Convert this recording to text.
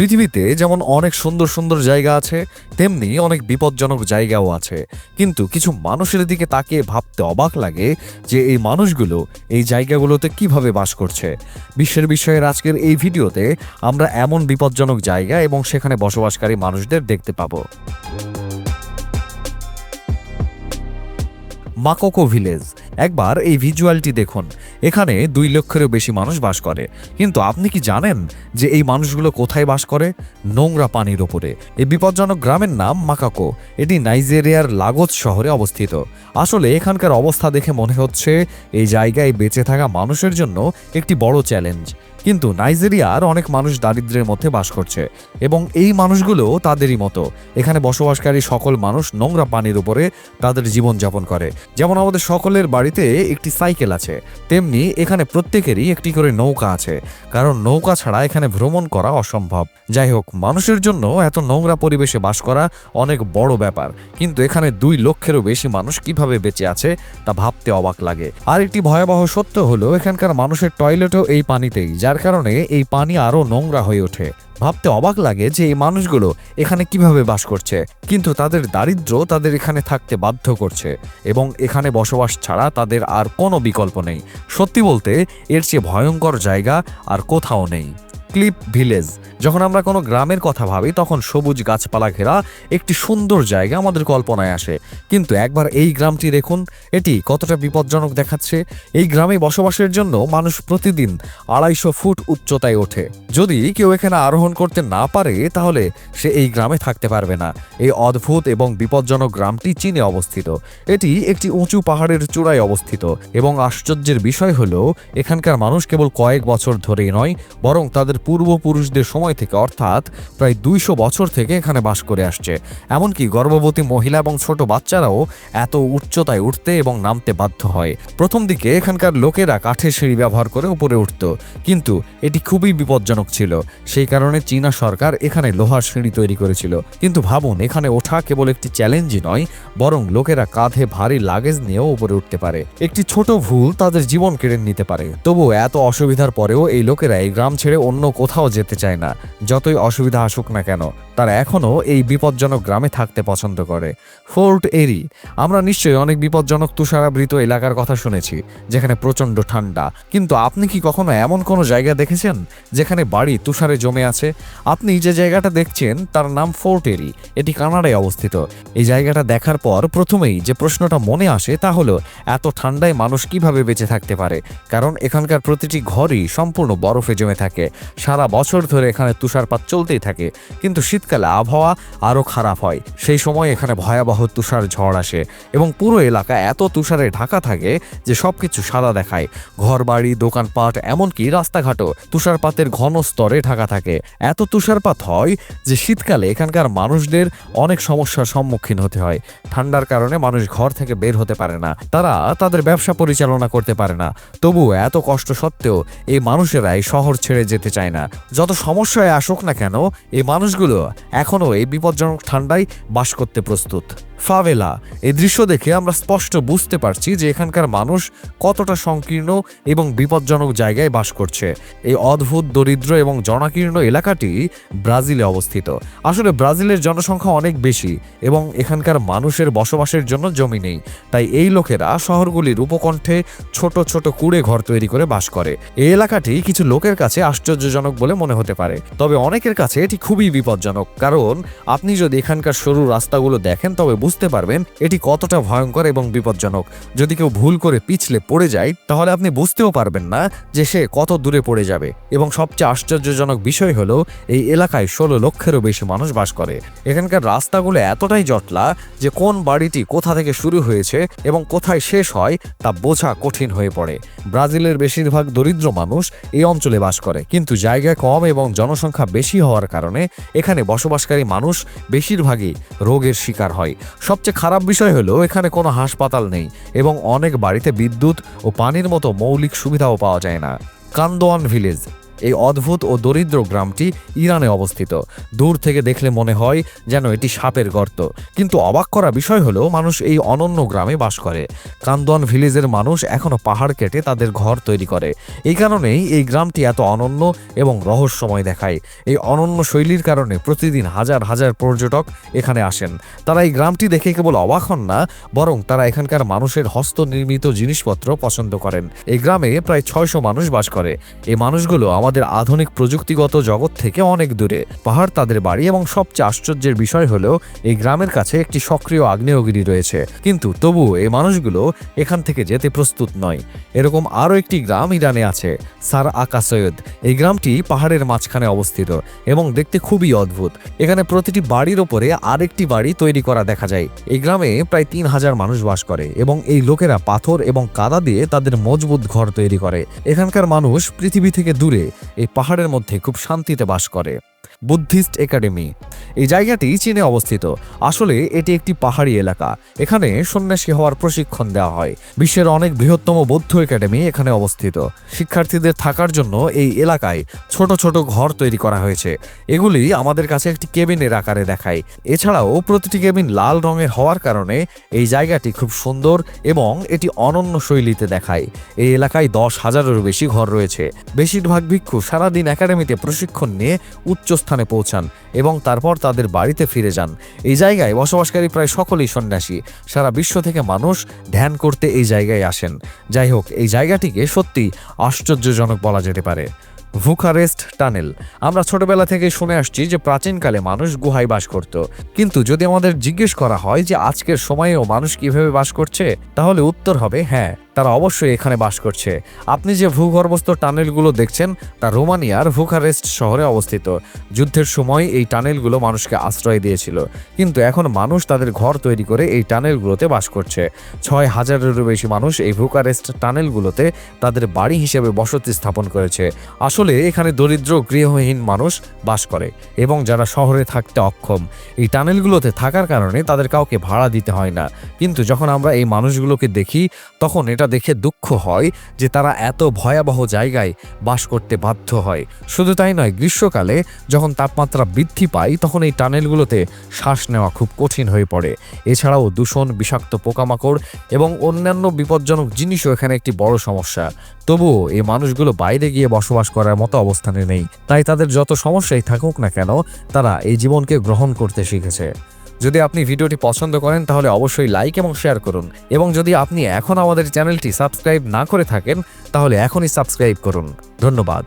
পৃথিবীতে যেমন অনেক সুন্দর সুন্দর জায়গা আছে, তেমনি অনেক বিপজ্জনক জায়গাও আছে। কিন্তু কিছু মানুষের দিকে তাকিয়ে ভাবতে অবাক লাগে যে এই মানুষগুলো এই জায়গাগুলোতে কীভাবে বাস করছে। বিশ্বের বিষয়ের আজকের এই ভিডিওতে আমরা এমন বিপজ্জনক জায়গা এবং সেখানে বসবাসকারী মানুষদের দেখতে পাবো। মাকোকো ভিলেজ একবার এই ভিজুয়ালটি দেখুন। এখানে দুই লক্ষেরও বেশি মানুষ বাস করে। কিন্তু আপনি কি জানেন যে এই মানুষগুলো কোথায় বাস করে? নোংরা পানির ওপরে। এই বিপজ্জনক গ্রামের নাম মাকাকো। এটি নাইজেরিয়ার লাগোস শহরে অবস্থিত। আসলে এখানকার অবস্থা দেখে মনে হচ্ছে এই জায়গায় বেঁচে থাকা মানুষের জন্য একটি বড় চ্যালেঞ্জ। কিন্তু নাইজেরিয়ার অনেক মানুষ দারিদ্র্যের মধ্যে বাস করছে এবং এই মানুষগুলো তাদেরই মতো। এখানে বসবাসকারী সকল মানুষ নোংরা পানির উপরে তাদের জীবনযাপন করে। যেমন আমাদের সকলের বাড়িতে একটি সাইকেল আছে। তেমনি এখানে প্রত্যেকেরই একটি করে নৌকা আছে। কারণ নৌকা ছাড়া এখানে ভ্রমণ করা অসম্ভব। যাই হোক, মানুষের জন্য এত নোংরা পরিবেশে বাস করা অনেক বড় ব্যাপার। কিন্তু এখানে দুই লক্ষেরও বেশি মানুষ কীভাবে বেঁচে আছে, তা ভাবতে অবাক লাগে। আর একটি ভয়াবহ সত্য হলো, এখানকার মানুষের টয়লেটও এই পানিতেই, যার কারণে এই পানি আরও নোংরা হয়ে ওঠে। ভাবতে অবাক লাগে যে এই মানুষগুলো এখানে কীভাবে বাস করছে। কিন্তু তাদের দারিদ্র তাদের এখানে থাকতে বাধ্য করছে এবং এখানে বসবাস ছাড়া তাদের আর কোনো বিকল্প নেই। সত্যি বলতে, এর চেয়ে ভয়ঙ্কর জায়গা আর কোথাও নেই। ক্লিপ ভিলেজ। যখন আমরা কোনো গ্রামের কথা ভাবি, তখন সবুজ গাছপালা ঘেরা একটি সুন্দর জায়গা আমাদের কল্পনায় আসে। কিন্তু একবার এই গ্রামটি দেখুন, এটি কতটা বিপজ্জনক দেখাচ্ছে। এই গ্রামে বসবাসের জন্য মানুষ প্রতিদিন আড়াইশো ফুট উচ্চতায় ওঠে। যদি কেউ এখানে আরোহণ করতে না পারে, তাহলে সে এই গ্রামে থাকতে পারবে না। এই অদ্ভুত এবং বিপজ্জনক গ্রামটি চীনে অবস্থিত। এটি একটি উঁচু পাহাড়ের চূড়ায় অবস্থিত এবং আশ্চর্যের বিষয় হলো, এখানকার মানুষ কেবল কয়েক বছর ধরেই নয়, বরং তাদের পূর্বপুরুষদের সময় থেকে, অর্থাৎ প্রায় দুইশো বছর থেকে এখানে বাস করে আসছে। এমনকি গর্ভবতী মহিলা এবং ছোট বাচ্চারাও এত উচ্চতায় উঠতে এবং নামতে বাধ্য হয়। প্রথম দিকে এখানকার লোকেরা কাঠের সিঁড়ি ব্যবহার করে উপরে উঠত, কিন্তু এটি খুবই বিপজ্জনক ছিল। সেই কারণে চীনা সরকার এখানে লোহার সিঁড়ি তৈরি করেছিল। কিন্তু ভাবুন, এখানে ওঠা কেবল একটি চ্যালেঞ্জই নয়, বরং লোকেরা কাঁধে ভারী লাগেজ নিয়েও উপরে উঠতে পারে। একটি ছোট ভুল তাদের জীবন কেড়ে নিতে পারে। তবু এত অসুবিধার পরেও এই লোকেরা এই গ্রাম ছেড়ে অন্য কোথাও যেতে চায় না। যতই অসুবিধা আসুক না কেন তারা এখনও এই বিপজ্জনক গ্রামে থাকতে পছন্দ করে। ফোর্ট এরি, আমরা নিশ্চয়ই অনেক বিপজ্জনক তুষারাবৃত এলাকার কথা শুনেছি, যেখানে প্রচণ্ড ঠান্ডা। কিন্তু আপনি কি কখনো এমন কোনো জায়গা দেখেছেন, যেখানে বাড়ি তুষারে জমে আছে? আপনি যে জায়গাটা দেখছেন, তার নাম ফোর্ট এরি, এটি কানাডায় অবস্থিত। এই জায়গাটা দেখার পর প্রথমেই যে প্রশ্নটা মনে আসে, তা হলো, এত ঠান্ডায় মানুষ কীভাবে বেঁচে থাকতে পারে? কারণ এখানকার প্রতিটি ঘরই সম্পূর্ণ বরফে জমে থাকে। সারা বছর ধরে এখানে তুষারপাত চলতেই থাকে। কিন্তু শীতকালে আবহাওয়া আরও খারাপ হয়। সেই সময় এখানে ভয়াবহ তুষার ঝড় আসে এবং পুরো এলাকা এত তুষারে ঢাকা থাকে যে সব কিছু সাদা দেখায়। ঘর বাড়ি দোকানপাট, এমনকি রাস্তাঘাটও তুষারপাতের ঘন স্তরে ঢাকা থাকে। এত তুষারপাত হয় যে শীতকালে এখানকার মানুষদের অনেক সমস্যার সম্মুখীন হতে হয়। ঠান্ডার কারণে মানুষ ঘর থেকে বের হতে পারে না। তারা তাদের ব্যবসা পরিচালনা করতে পারে না। তবু এত কষ্ট সত্ত্বেও এই মানুষেরা এই শহর ছেড়ে যেতে চায় না। যত সমস্যায় আসুক না কেন, এই মানুষগুলো এখনও এই বিপজ্জনক ঠান্ডায় বাস করতে প্রস্তুত। ফাভেলা। এই দৃশ্য দেখে আমরা স্পষ্ট বুঝতে পারছি যে এখানকার মানুষ কতটা সংকীর্ণ এবং বিপজ্জনক জায়গায় বাস করছে। এই অদ্ভুত, দরিদ্র এবং জনাকীর্ণ এলাকাটি ব্রাজিলে অবস্থিত। আসলে ব্রাজিলের জনসংখ্যা অনেক বেশি এবং এখানকার মানুষের বসবাসের জন্য জমি নেই। তাই এই লোকেরা শহরগুলির উপকণ্ঠে ছোট ছোট কুড়ে ঘর তৈরি করে বাস করে। এই এলাকাটি কিছু লোকের কাছে আশ্চর্যজনক বলে মনে হতে পারে। তবে অনেকের কাছে এটি খুবই বিপজ্জনক। কারণ আপনি যদি এখানকার সরু রাস্তাগুলো দেখেন, তবে বুঝতে পারবেন এটি কতটা ভয়ঙ্কর এবং বিপজ্জনক। যদি কেউ ভুল করে পিছলে পড়ে যায়, তাহলে আপনি বুঝতেও পারবেন না যে সে কত দূরে পড়ে যাবে। এবং সবচেয়ে আশ্চর্যজনক বিষয় হলো, এই এলাকায় ষোলো লক্ষেরও বেশি মানুষ বাস করে। এখানকার রাস্তাগুলো এতটাই জটলা যে কোন বাড়িটি কোথা থেকে শুরু হয়েছে এবং কোথায় শেষ হয় তা বোঝা কঠিন হয়ে পড়ে। ব্রাজিলের বেশিরভাগ দরিদ্র মানুষ এই অঞ্চলে বাস করে, কিন্তু জায়গা কম এবং জনসংখ্যা বেশি হওয়ার কারণে এখানে বসবাসকারী মানুষ বেশিরভাগই রোগের শিকার হয়। সবচেয়ে খারাপ বিষয় হলো এখানে কোনো হাসপাতাল নেই এবং অনেক বাড়িতে বিদ্যুৎ ও পানির মতো মৌলিক সুবিধাও পাওয়া যায় না। Kandovan village. এই অদ্ভুত ও দরিদ্র গ্রামটি ইরানে অবস্থিত। দূর থেকে দেখলে মনে হয় যেন এটি সাপের গর্ত। কিন্তু অবাক করা বিষয় হলো, মানুষ এই অনন্য গ্রামে বাস করে। কান্দন ভিলেজের মানুষ এখনও পাহাড় কেটে তাদের ঘর তৈরি করে। এই কারণেই এই গ্রামটি এত অনন্য এবং রহস্যময় দেখায়। এই অনন্য শৈলীর কারণে প্রতিদিন হাজার হাজার পর্যটক এখানে আসেন। তারা এই গ্রামটি দেখে কেবল অবাক হন না, বরং তারা এখানকার মানুষের হস্তনির্মিত জিনিসপত্র পছন্দ করেন। এই গ্রামে প্রায় ছয়শো মানুষ বাস করে। এই মানুষগুলো আমাদের আধুনিক প্রযুক্তিগত জগৎ থেকে অনেক দূরে। পাহাড় তাদের বাড়ি এবং সবচেয়ে আশ্চর্যের বিষয় হলেও এই গ্রামের কাছে একটি সক্রিয় আগ্নেয়গিরি রয়েছে। কিন্তু তবুও এই মানুষগুলো এখান থেকে যেতে প্রস্তুত নয়। এরকম আরও একটি গ্রাম ইরানে আছে, সার আকা সৈয়দ। এই গ্রামটি পাহাড়ের মাঝখানে অবস্থিত এবং দেখতে খুবই অদ্ভুত। এখানে প্রতিটি বাড়ির ওপরে আরেকটি বাড়ি তৈরি করা দেখা যায়। এই গ্রামে প্রায় তিন হাজার মানুষ বাস করে এবং এই লোকেরা পাথর এবং কাদা দিয়ে তাদের মজবুত ঘর তৈরি করে। এখানকার মানুষ পৃথিবী থেকে দূরে এই পাহাড়ের মধ্যে খুব শান্তিতে বাস করে। Buddhist academy. এই জায়গাটি চীনে অবস্থিত। আসলে এটি একটি পাহাড়ি এলাকা। এখানে সন্ন্যাসী হওয়ার প্রশিক্ষণ দেওয়া হয়। বিশ্বের অনেক বৃহত্তম বৌদ্ধ একাডেমি এখানে অবস্থিত। শিক্ষার্থীদের থাকার জন্য এই এলাকায় ছোট ছোট ঘর তৈরি করা হয়েছে। এগুলি আমাদের কাছে একটি কেবিনের আকারে দেখায়। এছাড়াও প্রতিটি কেবিন লাল রঙের হওয়ার কারণে এই জায়গাটি খুব সুন্দর এবং এটি অনন্য শৈলীতে দেখায়। এই এলাকায় দশ হাজারেরও বেশি ঘর রয়েছে। বেশিরভাগ ভিক্ষু সারাদিন একাডেমিতে প্রশিক্ষণ নিয়ে উচ্চ স্থানে পৌঁছান এবং তারপর তাদের বাড়িতে ফিরে যান। এই জায়গায় বসবাসকারী প্রায় সকলেই সন্ন্যাসী। সারা বিশ্ব থেকে মানুষ ধ্যান করতে এই জায়গায় আসেন। যাই হোক, এই জায়গাটিকে সত্যি আশ্চর্যজনক বলা যেতে পারে। Bucharest tunnel. আমরা ছোটবেলা থেকে শুনে আসছি যে প্রাচীনকালে মানুষ গুহায় বাস করত। কিন্তু যদি আমাদের জিজ্ঞেস করা হয় যে আজকের সময়েও মানুষ কীভাবে বাস করছে, তাহলে উত্তর হবে হ্যাঁ তারা অবশ্যই এখানে বাস করছে। আপনি যে ভূগর্ভস্থ টানেলগুলো দেখছেন, তা রোমানিয়ার ভুখারেস্ট শহরে অবস্থিত। যুদ্ধের সময় এই টানেলগুলো মানুষকে আশ্রয় দিয়েছিল। কিন্তু এখন মানুষ তাদের ঘর তৈরি করে এই টানেলগুলোতে বাস করছে। ছয় হাজারেরও বেশি মানুষ এই ভুখারেস্ট টানেলগুলোতে তাদের বাড়ি হিসেবে বসতি স্থাপন করেছে। আসলে এখানে দরিদ্র গৃহহীন মানুষ বাস করে এবং যারা শহরে থাকতে অক্ষম, এই টানেলগুলোতে থাকার কারণে তাদের কাউকে ভাড়া দিতে হয় না। কিন্তু যখন আমরা এই মানুষগুলোকে দেখি, তখন এটা দেখে দুঃখ হয় যে তারা এত ভয়াবহ জায়গায় বাস করতে বাধ্য হয়। শুধু তাই নয়, গ্রীষ্মকালে যখন তাপমাত্রা বৃদ্ধি পায়, তখন এই টানেলগুলোতে শ্বাস নেওয়া খুব কঠিন হয়ে পড়ে। এছাড়াও দূষণ, বিষাক্ত পোকামাকড় এবং অন্যান্য বিপজ্জনক জিনিসও এখানে একটি বড় সমস্যা। তবুও এই মানুষগুলো বাইরে গিয়ে বসবাস করার মতো অবস্থানে নেই। তাই তাদের যত সমস্যাই থাকুক না কেন, তারা এই জীবনকে গ্রহণ করতে শিখেছে। যদি আপনি ভিডিওটি পছন্দ করেন, তাহলে অবশ্যই লাইক এবং শেয়ার করুন। এবং যদি আপনি এখন আমাদের চ্যানেলটি সাবস্ক্রাইব না করে থাকেন, তাহলে এখনই সাবস্ক্রাইব করুন। ধন্যবাদ।